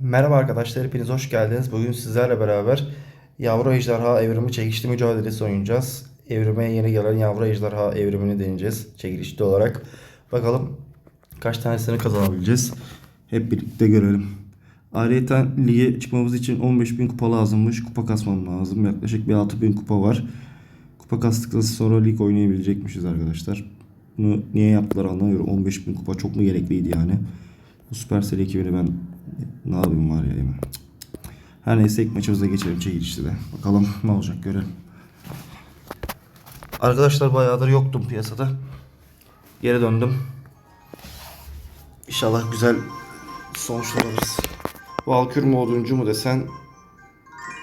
Merhaba arkadaşlar, hepiniz hoş geldiniz. Bugün sizlerle beraber Yavru Ejderha Evrimi Çekişli Mücadelesi oynayacağız. Evrime yeni gelen Yavru Ejderha Evrimini deneyeceğiz çekilişli olarak. Bakalım kaç tanesini kazanabileceğiz. Hep birlikte görelim. Ayrıca lige çıkmamız için 15.000 kupa lazımmış. Kupa kasmam lazım. Yaklaşık bir 6.000 kupa var. Kupa kastıktan sonra lig oynayabilecekmişiz arkadaşlar. Bunu niye yaptılar anlamıyorum. 15.000 kupa çok mu gerekliydi yani? Bu Supercell ekibini ben ne yapayım var ya yemin. Her neyse ilk maçımıza geçelim çekilişte de. Bakalım ne olacak görelim. Arkadaşlar bayağıdır yoktum piyasada. Geri döndüm. İnşallah güzel sonuçlar alırız. Valkür mü oduncu mu desen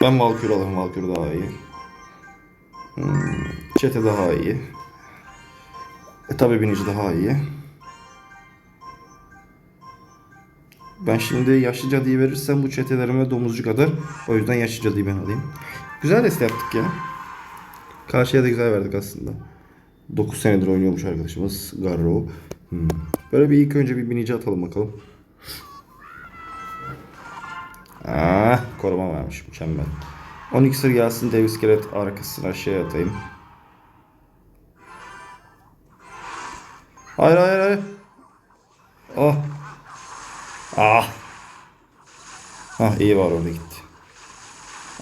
ben Valkür alırım. Valkür daha iyi. Hmm, çete daha iyi. E tabi binici daha iyi. Ben şimdi yaşlı cadıyı verirsem bu çetelerime domuzcu kadar. O yüzden yaşlı cadıyı ben alayım. Güzel deste yaptık ya. Karşıya da güzel verdik aslında. 9 senedir oynuyormuş arkadaşımız Garro. Hmm. Böyle bir ilk önce bir binici atalım bakalım. Ah, koruma vermiş mükemmel. 12 sır gelsin dev iskelet arkasına şey atayım. Hayır hayır hayır. Oh. Ah. Ah iyi var orada gitti.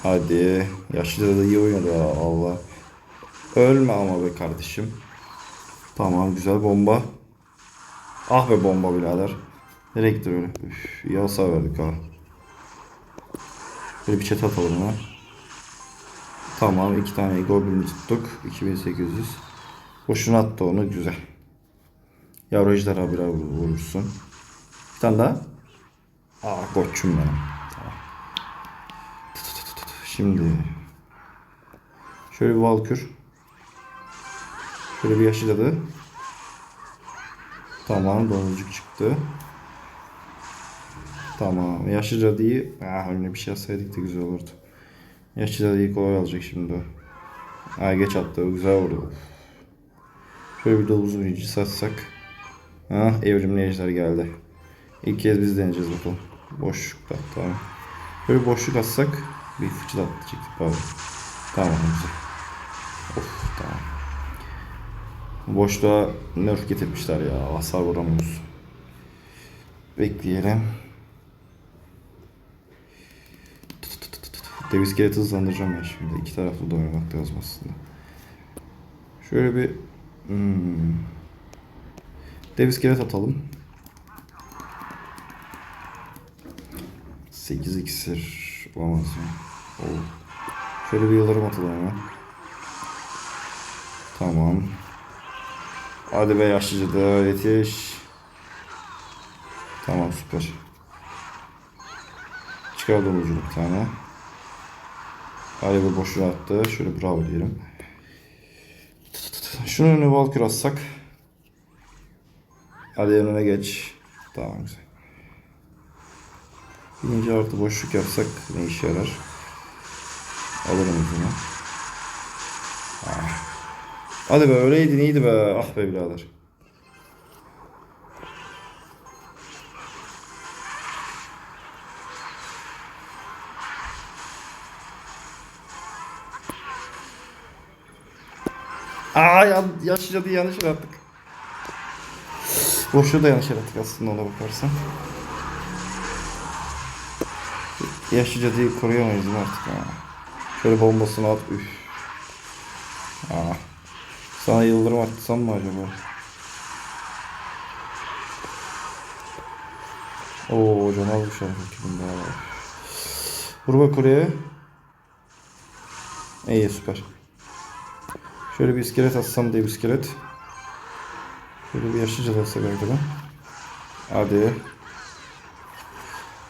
Hadi. Yaşlıca da iyi oynadı Allah. Ölme ama be kardeşim. Tamam güzel bomba. Ah be bomba birader. Nereye gitti öyle? Üf, iyi hasar verdik ha. Böyle bir chat atalım ha. Tamam iki tane goblin tuttuk. 2800. Boşuna attı onu güzel. Yavru ejderha birer vurursun. Bir tane daha. Aa koçum benim. Tamam. Şimdi şöyle bir valkür. Şöyle bir yaşlıcadı. Tamam domuzcuk çıktı. Tamam. Yaşlı cadıyı ah önüne bir şey yazsaydık da güzel olurdu. Yaşlı cadıyı kolay alacak şimdi. Aa geç attı. Güzel vurdu. Şöyle bir domuz birinci satsak. Ah evrimli ejder geldi. İlk kez biz deneyeceğiz bakalım. Boşlukta tamam. Böyle boşluk atsak bir fıçı da atlayacaktık pardon. Tamam güzel. Of tamam. Boşluğa nerf getirmişler ya. Hasar vuramıyoruz. Bekleyelim. Dev iskeleti hızlandıracağım ben şimdi. İki taraflı da oynamak lazım aslında. Şöyle bir hmm. Dev iskelet atalım. 8 iksir olamaz ya. Oo. Şöyle bir yıldırım atalım hemen. Tamam. Hadi be yaşlıca da yetiş. Tamam süper. Çıkardım ucunu bir tane. Hadi bir boşluğa attı. Şöyle bravo diyelim. Şunun önüne Valkür atsak. Hadi önüne geç. Tamam güzel. Birinci artı boşluk yapsak ne işe yarar? Alırım bunu. Ah. Hadi be öyleydin iyiydi be. Ah be birader. Aa ya, yaşlıca yanlış yere attık. Boşluğu da yanlış yere attık aslında ona bakarsan. Yaşlıca diye koruyamayız değil artık ha. Şöyle bombasını at. Üf. Aa. Sana yıldırım atsam mı acaba? Oo can almış rakibim daha. Vur bak oraya. İyi süper. Şöyle bir iskelet atsam diye bir iskelet. Şöyle bir yaşlıca da arkadan. Hadi.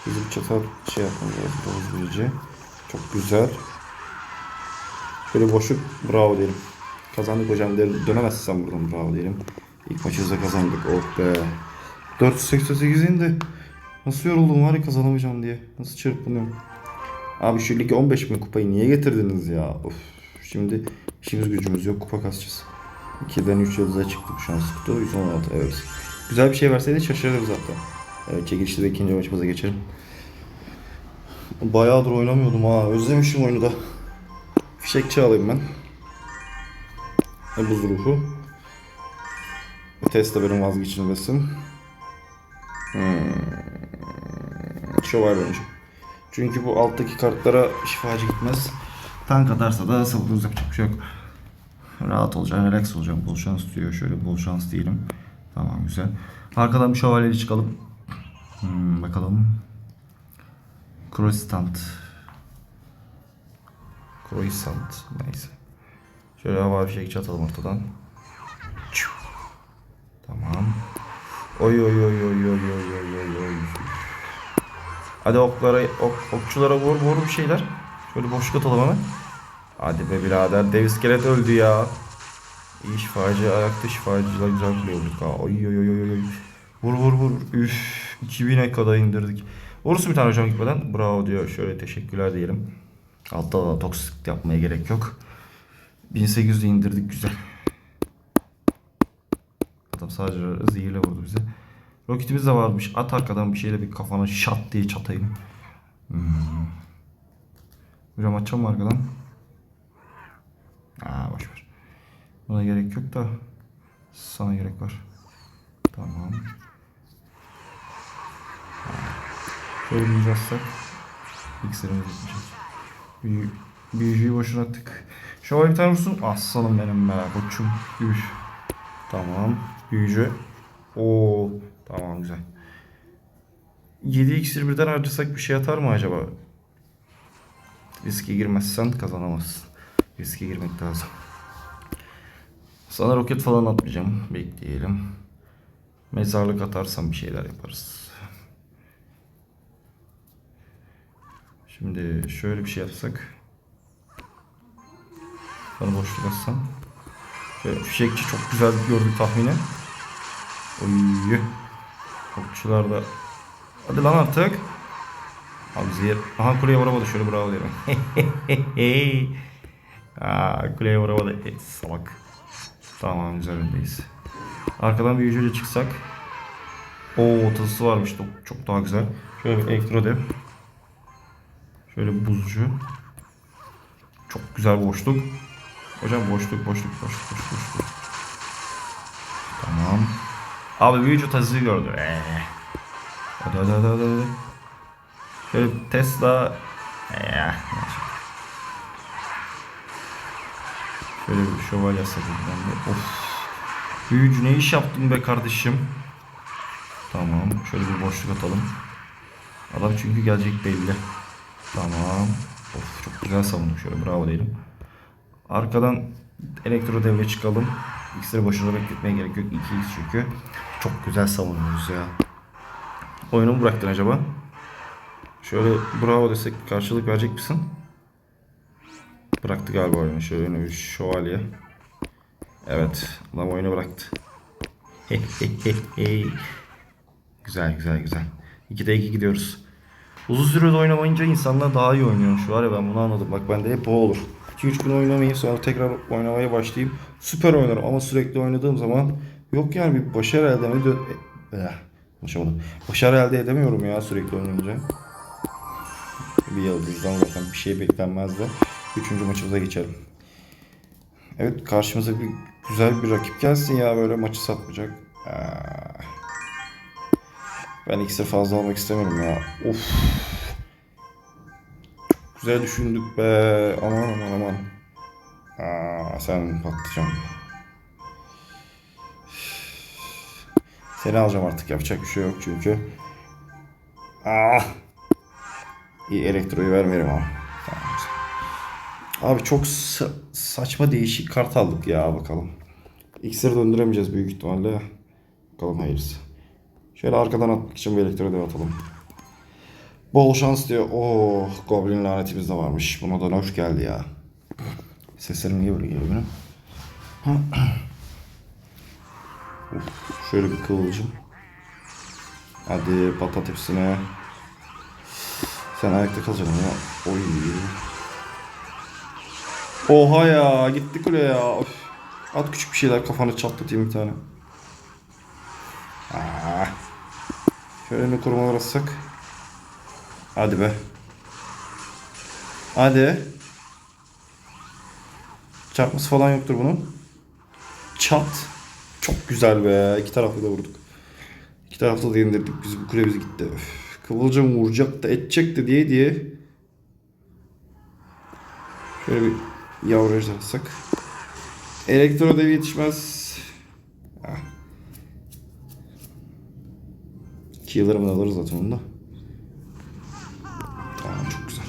Bizim çatal şey yapmamız lazım. Çok güzel. Şöyle boşluk bravo diyelim. Kazandık hocam derim. Dönemezsem buradan bravo diyelim. İlk maçımızda kazandık. Oh be. 488 indi. Nasıl yoruldum var ya kazanamayacağım diye. Nasıl çırpınıyorum. Abi şu ligi 15 bin kupayı niye getirdiniz ya? Of. Şimdi işimiz gücümüz yok. Kupa kasacağız. 2'den 3 yıldıza çıktık şu an kutu. 116 evet. Güzel bir şey verseydi şaşırırız hatta. Evet çekilişte de ikinci maçımıza geçelim. Bayağıdır oynamıyordum ha. Özlemişim oyunu da. Fişekçi alayım ben. E, buz ruhu. Bu test de benim vazgeçilmesin. Hmm. Şövalye oynayacağım. Çünkü bu alttaki kartlara şifacı gitmez. Tank atarsa da savunuruz yapacak bir şey yok. Rahat olacağım, relax olacağım. Bol şans diyor. Şöyle bol şans diyelim. Tamam güzel. Arkadan bir şövalyeli çıkalım. Hmm, bakalım. Croissant. Croissant. Neyse. Şöyle hava bir şey atalım ortadan. Tamam. Oy oy oy oy oy oy oy oy oy. Hadi oklara, ok, okçulara vur vur bir şeyler. Şöyle boşluk atalım hemen. Hadi be birader. Dev iskelet öldü ya. İyi şifacı ayakta şifacılar güzel kullanıyorduk ha. Oy oy oy oy oy. Vur vur vur. Üf. 2000'e kadar indirdik. Vurursun bir tane hocam gitmeden. Bravo diyor. Şöyle teşekkürler diyelim. Altta da toksik yapmaya gerek yok. 1800'de indirdik güzel. Adam sadece zehirle vurdu bize. Roketimiz de varmış. At arkadan bir şeyle bir kafana şat diye çatayım. Hmm. Hocam açacağım arkadan? Aa boş ver. Buna gerek yok da sana gerek var. Tamam. Şöyle bir yazsak iksirimiz bitmeyecek. Büyü, büyücüyü boşuna attık. Şöyle bir tane. Aslanım benim be koçum. Üf. Tamam. Büyücü. Oo, tamam güzel. 7 iksir birden harcasak bir şey atar mı acaba? Riske girmezsen kazanamazsın. Riske girmek lazım. Sana roket falan atmayacağım. Bekleyelim. Mezarlık atarsam bir şeyler yaparız. Şimdi şöyle bir şey yapsak. Sana boşluk atsam. Şöyle fişekçi çok güzel gördük tahmini. Oy. Okçular da. Hadi lan artık. Abi zehir. Aha kuleye vuramadı. Şöyle bravo diyelim. Aa, kuleye vuramadı. E, salak. Tamam güzel öndeyiz. Arkadan bir yüceyle çıksak. Oo tası varmış. Çok, çok daha güzel. Şöyle bir elektro dev. Şöyle buzcu. Çok güzel boşluk. Hocam boşluk boşluk boşluk boşluk boşluk. Tamam. Abi büyücü tazıyı gördü. Ee. Hadi hadi hadi hadi. Şöyle Tesla. Ee. Şöyle bir şövalye de. Of. Büyücü ne iş yaptın be kardeşim? Tamam. Şöyle bir boşluk atalım. Adam çünkü gelecek belli. Tamam. Of çok güzel savunduk şöyle bravo diyelim. Arkadan elektro devre çıkalım. İkisini boşuna bekletmeye gerek yok. 2x çünkü. Çok güzel savunuyoruz ya. Oyunu mu bıraktın acaba? Şöyle bravo desek karşılık verecek misin? Bıraktı galiba oyunu. Şöyle önüne bir şövalye. Evet. Adam oyunu bıraktı. güzel güzel güzel. 2'de 2 gidiyoruz. Uzun sürede oynamayınca insanlar daha iyi oynuyor. Şu var ya ben bunu anladım. Bak bende hep o olur. 2-3 gün oynamayayım sonra tekrar oynamaya başlayayım. Süper oynarım ama sürekli oynadığım zaman yok yani bir başarı elde edemiyorum. Eh, konuşamadım. Başarı elde edemiyorum ya sürekli oynayınca. Bir yıldızdan zaten bir şey beklenmezdi. Üçüncü maçımıza geçelim. Evet karşımıza bir güzel bir rakip gelsin ya böyle maçı satmayacak. Aa. Ben ikisi fazla almak istemiyorum ya. Of. Güzel düşündük be. Aman aman aman. Aa, sen patlıcan. Seni alacağım artık yapacak bir şey yok çünkü. Ah. İyi elektroyu vermeyelim ama. Tamam. Abi çok sa- saçma değişik kart aldık ya bakalım. İksiri döndüremeyeceğiz büyük ihtimalle. Bakalım hayırlısı. Şöyle arkadan atmak için bir elektro dev atalım. Bol şans diyor. Oh Goblin lanetimiz de varmış. Buna da hoş geldi ya. Seslerim niye böyle geliyor benim? Şöyle bir kıvılcım. Hadi patlat hepsine. Sen ayakta kalacaksın ya. Oy. Oha ya gitti kule ya. Of. At küçük bir şeyler kafanı çatlatayım bir tane. Aa. Şöyle ne korumalar atsak. Hadi be. Hadi. Çarpması falan yoktur bunun. Çat. Çok güzel be. İki taraflı da vurduk. İki taraflı da indirdik. Biz bu kule bizi gitti. Öf. Kıvılcım vuracak da edecek de diye diye. Şöyle bir yavru atsak. Elektro devi yetişmez. Ah. İki yıllarımını alırız zaten onu da. Tamam çok güzel.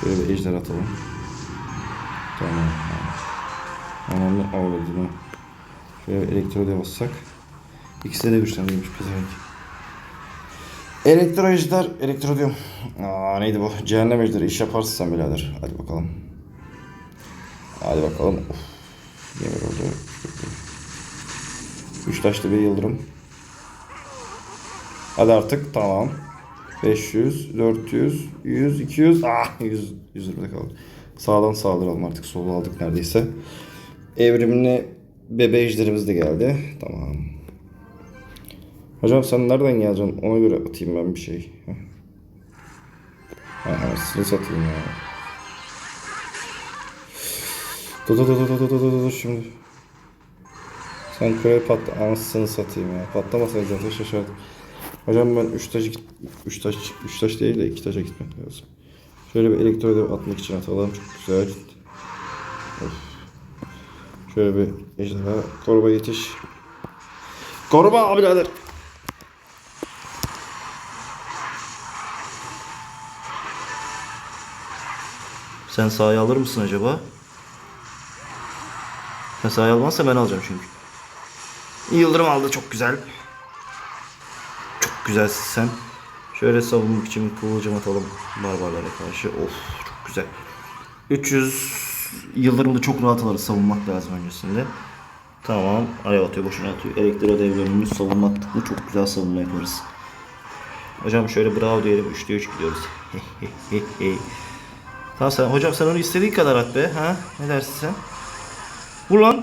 Şöyle bir ejder atalım. Tamam. Tamam. Önemli avladı mı? Şöyle bir elektro dev atsak. İkisi de güçlendirmiş pezevenk. Elektro ejder, elektro diyorum. Aa neydi bu? Cehennem ejderi. İş yaparsın sen birader. Hadi bakalım. Hadi bakalım. Of. Yemin oldu. Üç taşlı bir yıldırım. Hadi artık tamam. 500, 400, 100, 200. Ah 100, 120'de kaldı. Sağdan saldıralım artık. Solu aldık neredeyse. Evrimli bebe de geldi. Tamam. Hocam sen nereden geleceksin? Ona göre atayım ben bir şey. Heh. Ha, anasını satayım ya. Dur dur dur dur dur dur dur şimdi. Sen köye patla. Anasını satayım ya. Patlamasaydın zaten şaşardım. Hocam ben 3 taş 3 taş 3 taş değil de 2 taşa gitmek lazım. Şöyle bir elektrodev atmak için atalım. Çok güzel. Of. Şöyle bir ejderha. Koruma yetiş. Koruma abi. Sen sahaya alır mısın acaba? Sen sahaya almazsa ben alacağım çünkü. Yıldırım aldı çok güzel. Güzelsin sen. Şöyle savunmak için kıvılcım atalım barbarlara karşı. Of çok güzel. 300 yıldırımda çok rahat alırız savunmak lazım öncesinde. Tamam. Alev atıyor boşuna atıyor. Elektro devrimimiz savunmaklıkla çok güzel savunma yaparız. Hocam şöyle bravo diyelim 3'te 3 gidiyoruz. Tamam sen hocam sen onu istediğin kadar at be ha? Ne dersin sen? Vur.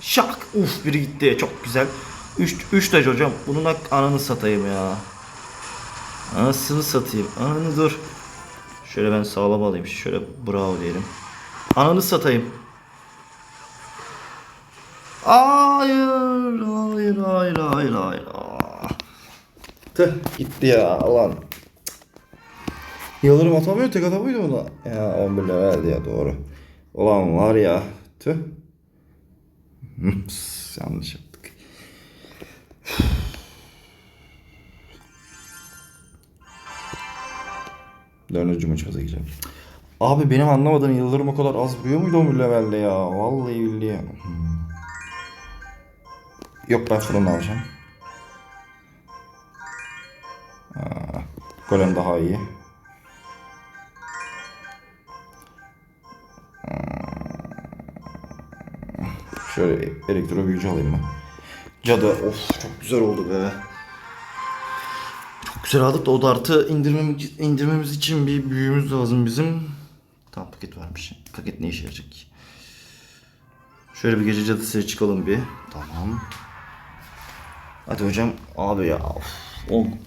Şak. Uf biri gitti. Çok güzel. 3 3 taş hocam. Bunun ananı satayım ya. Anasını satayım. Ananı dur. Şöyle ben sağlam alayım. Şöyle bravo diyelim. Ananı satayım. Hayır, hayır, hayır, hayır, hayır. Aa. Tüh gitti ya lan. Yıldırım atamıyor tek atamıyordu ona. Ya 11 leveldi ya doğru. Ulan var ya. Tüh. Yanlış yaptık. Dördüncü maça gireceğim. Abi benim anlamadığım Yıldırım o kadar az vuruyor muydu 11 levelde ya? Vallahi billahi. Hmm. Yok ben fırını alacağım. Aa, Golem daha iyi. Şöyle elektro büyücü alayım ben. Cadı of çok güzel oldu be. Güzel aldık da o da artı indirmemiz, indirmemiz için bir büyüğümüz lazım bizim. Tamam paket varmış. Paket ne işe yarayacak ki? Şöyle bir gece cadısıya çıkalım bir. Tamam. Hadi hocam. Abi ya. Of. 10,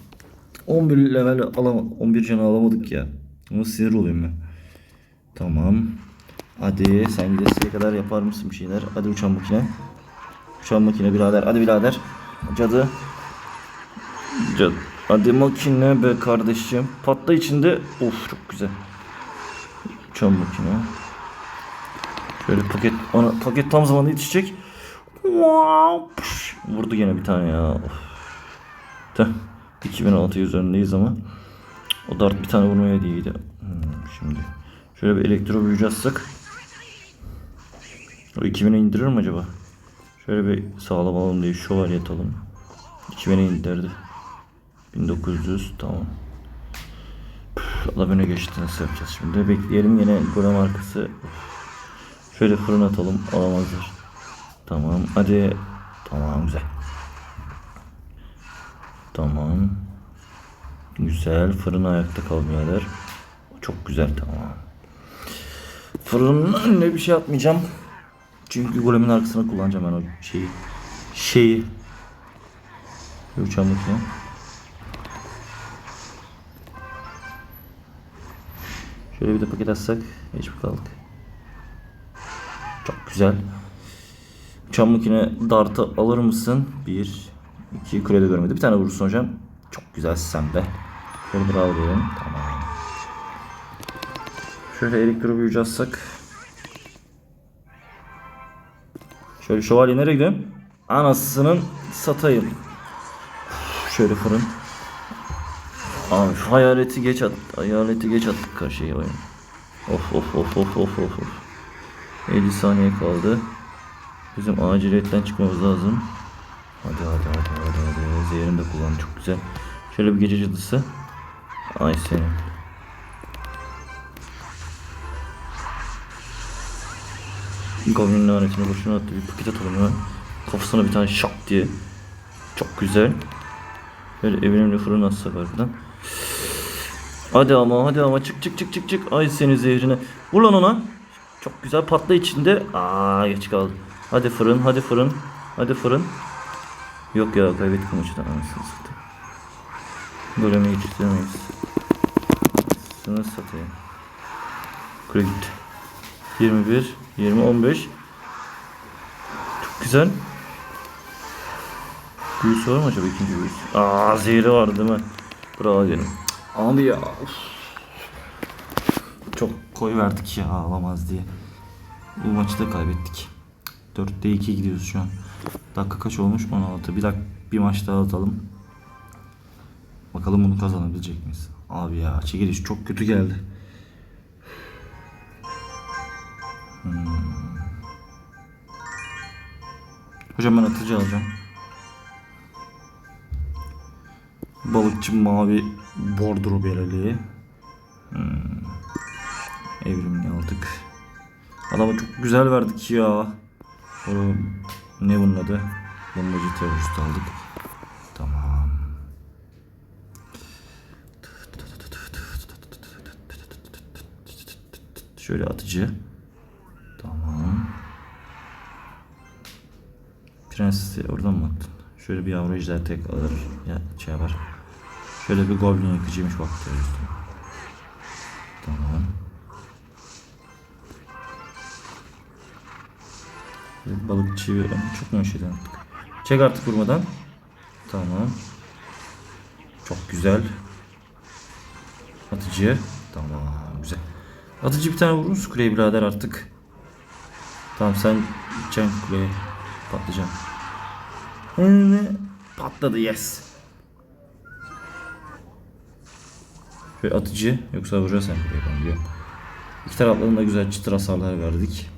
11 level alamadık. 11 canı alamadık ya. Ama sinir oluyorum ben. Tamam. Hadi sen gidesiye kadar yapar mısın bir şeyler? Hadi uçan makine. Uçan makine birader. Hadi birader. Cadı. Cadı. Hadi makine be kardeşim. Patla içinde. Of çok güzel. Uçan makine. Şöyle paket ona paket tam zamanında yetişecek. Vurdu gene bir tane ya. Of. Tüh. 2600 önündeyiz ama. O dart bir tane vurmaya değildi. Hmm, şimdi. Şöyle bir elektro büyücü atsak. O 2000'e indirir mi acaba? Şöyle bir sağlam alalım diye şövalye atalım. 2000'e indirdi. 1900 tamam. Allah öne geçti nasıl yapacağız şimdi? Bekleyelim yine golem arkası. Şöyle fırın atalım alamazlar. Tamam hadi. Tamam güzel. Tamam. Güzel fırın ayakta kal birader. Çok güzel tamam. Fırının önüne bir şey atmayacağım. Çünkü golemin arkasına kullanacağım ben o şeyi. Şeyi. Bir Uçan Şöyle bir de paket atsak. Hiçbir kaldık. Çok güzel. Uçan makine dartı alır mısın? Bir, iki kredi görmedi. Bir tane vurursun hocam. Çok güzel sen de. Şöyle bravo diyelim. Tamam. Şöyle elektro büyücü atsak. Şöyle şövalye nereye gidiyorsun? Anasının satayım. Şöyle fırın. Abi şu hayaleti geç at. Hayaleti geç attık karşıya oyun. Of of of of of of of. 50 saniye kaldı. Bizim aciliyetten çıkmamız lazım. Hadi hadi hadi hadi hadi. Zehirini de kullan çok güzel. Şöyle bir gece cadısı. Ay senin. Goblin lanetini boşuna attı. Bir paket atalım hemen. Kafasına bir tane şak diye. Çok güzel. Böyle evrimli fırın atsak arkadan. Hadi ama hadi ama çık çık çık çık çık. Ay seni zehrine. Vur lan ona. Çok güzel patla içinde. Aa geç kaldı. Hadi fırın hadi fırın. Hadi fırın. Yok ya kaybettik maçı da anasını satayım. Golemi yetiştiremeyiz. Anasını satayım. Kule gitti. 21, 20, 15. Çok güzel. Büyüsü var mı acaba ikinci büyüsü? Aa zehri var değil mi? Bravo diyelim. Abi ya. Çok koy verdik ya ağlamaz diye. Bu maçı da kaybettik. 4'te 2 gidiyoruz şu an. Dakika kaç olmuş? 16. Bir dakika bir maç daha atalım. Bakalım bunu kazanabilecek miyiz? Abi ya çekiliş çok kötü geldi. Hmm. Hocam ben atıcı alacağım. Balıkçı mavi bordro bereli. Hmm. Evrimini aldık. Adama çok güzel verdik ya. Oğlum, ne bunun adı? Bombacı terörist aldık. Tamam. Şöyle atıcı. Tamam. Prensesi oradan mı attın? Şöyle bir yavru ejder tek alır. Ya şey yapar. Şöyle bir goblin yıkıcıymış bak terörist. Tamam. Balıkçı çok mu şeyden attık? Çek artık vurmadan. Tamam. Çok güzel. Atıcı. Tamam güzel. Atıcı bir tane vurur musun birader artık? Tamam sen gideceksin kuleye. Patlayacaksın. Hı, Patladı yes. Şöyle atıcı yoksa vuracağız sen kuleye ben biliyorum. İki taraflarında güzel çıtır hasarlar verdik.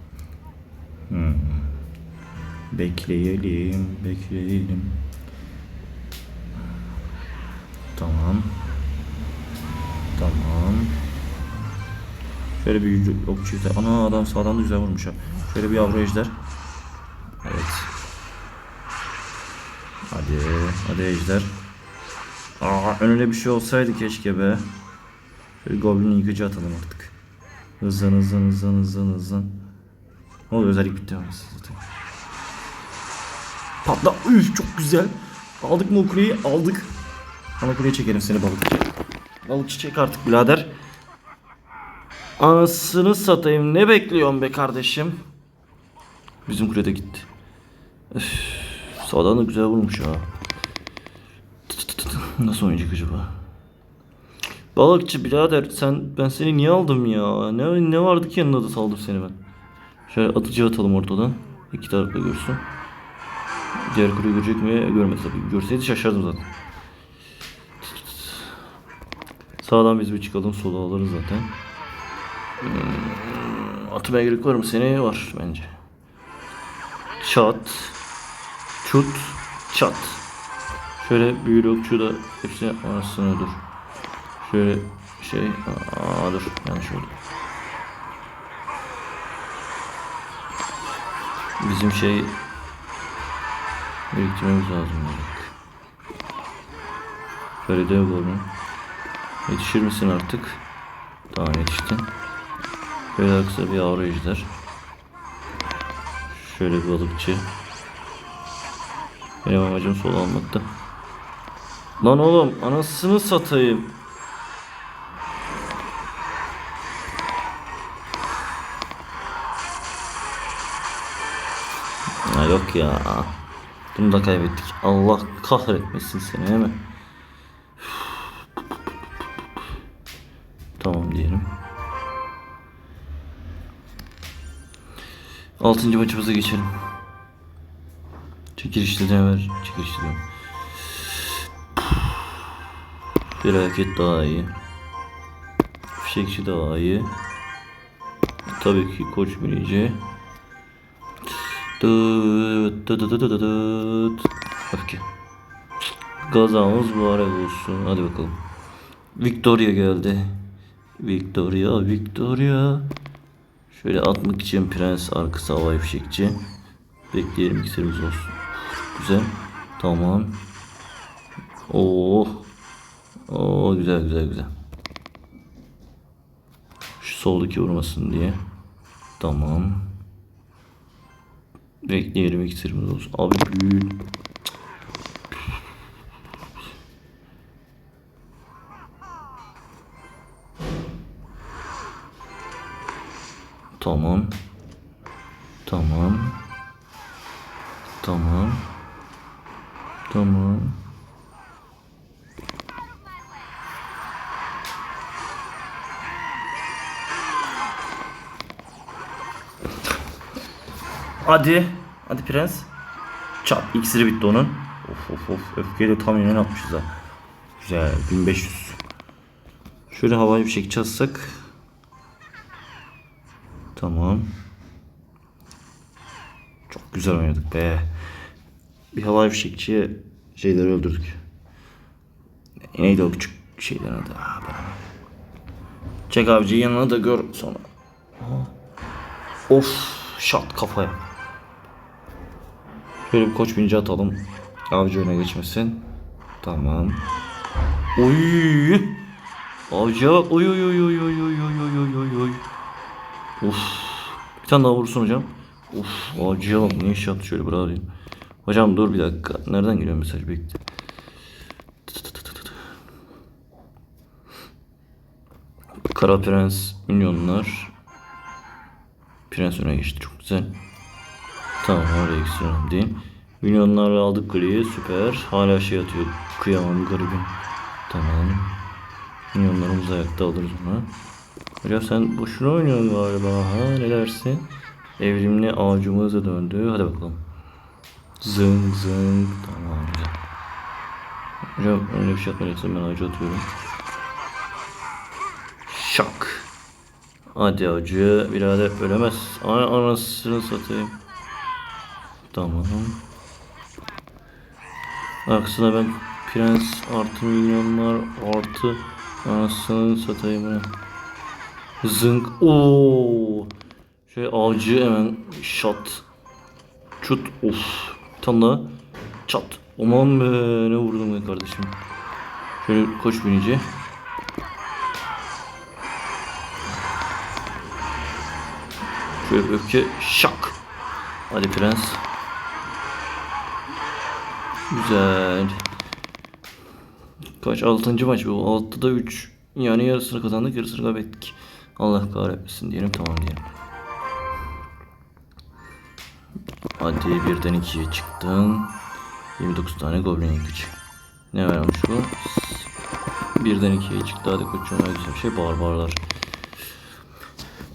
Hmm. Bekleyelim, bekleyelim. Tamam. Tamam. Şöyle bir okçu ejder. Ana adam sağdan da güzel vurmuş ha. Şöyle bir yavru ejder. Evet. Hadi, hadi ejder. Aa, önüne bir şey olsaydı keşke be. Şöyle goblin yıkıcı atalım artık. Hızlan hızlan hızlan hızlan hızlan. Ne oluyor özellik bitti zaten. Patla. Üf çok güzel. Aldık mı o? Aldık. Ana kuleye çekelim seni balıkçı. Balıkçı çek artık birader. Anasını satayım. Ne bekliyorsun be kardeşim? Bizim kulede gitti. Üf, sağdan da güzel vurmuş ha. Nasıl oynayacak acaba? Balıkçı birader sen ben seni niye aldım ya? Ne ne vardı ki yanına da saldım seni ben. Şöyle atıcı atalım ortadan. İki tarafta görsün. Diğer kuruyu görecek mi? Görmedi tabii. Görseydi şaşardım zaten. Sağdan biz bir çıkalım. Sola alırız zaten. Hmm, atmaya gerek var mı? Seni var bence. Çat. Çut. Çat. Şöyle büyülü okçu da hepsini arasına dur. Şöyle şey. Aa dur. Yanlış oldu. Bizim şey biriktirmemiz lazım. dedik. Dev golü. Yetişir misin artık? Tamam yetiştin. Şöyle kısa bir yavru ejder. Şöyle bir balıkçı. Benim amacım sol almaktı. Lan oğlum anasını satayım. Yok ya. Bunu da kaybettik. Allah kahretmesin seni değil mi? Tamam diyelim. Altıncı maçımıza geçelim. Çekilişte ne ver? Çekilişte de. Bir hareket daha iyi. Fişekçi daha iyi. Tabii ki koç binici. Dıt dıt dıt dıt dıt. Öfke. Gazamız mübarek olsun. Hadi bakalım. Victoria geldi. Victoria, Victoria. Şöyle atmak için prens arkası havai fişekçi. Bekleyelim iksirimiz olsun. Güzel. Tamam. Oo. Oo güzel güzel güzel. Şu soldaki vurmasın diye. Tamam. Bekleyelim iksirimiz olsun. Abi büyük. Tamam. Tamam. Tamam. Tamam. Hadi. Hadi prens. Çat. İksiri bitti onun. Of of of. Öfkeyle tam yöne atmışız ha. Güzel. 1500. Şöyle havai bir şey çatsak. Tamam. Çok güzel oynadık be. Bir havai fişekçiye şeyleri öldürdük. Neydi o küçük şeylerin adı? Bana. Çek avcıyı yanına da gör sonra. Of şat kafaya. Şöyle bir koç binci atalım. Avcı öne geçmesin. Tamam. Oy. Avcıya bak. Oy oy oy oy oy oy oy oy oy oy. Of. Bir tane daha vursun hocam. Of. Avcıya bak. Ne iş yaptı şöyle bravo diyeyim. Hocam dur bir dakika. Nereden geliyor mesaj bekle. Kara Prens minyonlar. Prens öne geçti çok güzel. Tamam oraya ekstrem diyeyim. Minyonları aldık griye süper. Hala şey atıyor. Kıyamam garibim. Tamam. Minyonlarımız ayakta alırız onu. Hocam sen boşuna oynuyorsun galiba ha ne dersin? Evrimli ağacımıza döndü. Hadi bakalım. Zıng zıng. Tamam güzel. Hocam öyle bir şey atmayacaksın ben ağacı atıyorum. Şak. Hadi acı birader ölemez. Ana anasını satayım. Tamam. Aksine ben prens artı milyonlar artı anasını satayım ben. Zınk. Oo. Şey avcı hemen şat. Çut. Of. Bir tane daha. Çat. Aman be ne vurdum be kardeşim. Şöyle koş binici. Şöyle öfke şak. Hadi prens. Güzel. Kaç? Altıncı maç bu. Altıda 3. Yani yarısını kazandık yarısını kaybettik. Allah kahretmesin diyelim tamam diyelim. Hadi birden ikiye çıktın. 29 tane goblin yıkıcı. Ne vermiş bu? Birden ikiye çıktı. Hadi koçum güzel bir şey barbarlar.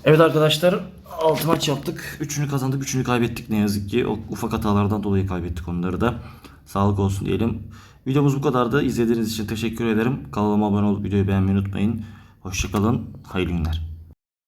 Evet arkadaşlar 6 maç yaptık. 3'ünü kazandık, 3'ünü kaybettik ne yazık ki. O ufak hatalardan dolayı kaybettik onları da. Sağlık olsun diyelim. Videomuz bu kadardı. İzlediğiniz için teşekkür ederim. Kanalıma abone olup videoyu beğenmeyi unutmayın. Hoşçakalın. Hayırlı günler.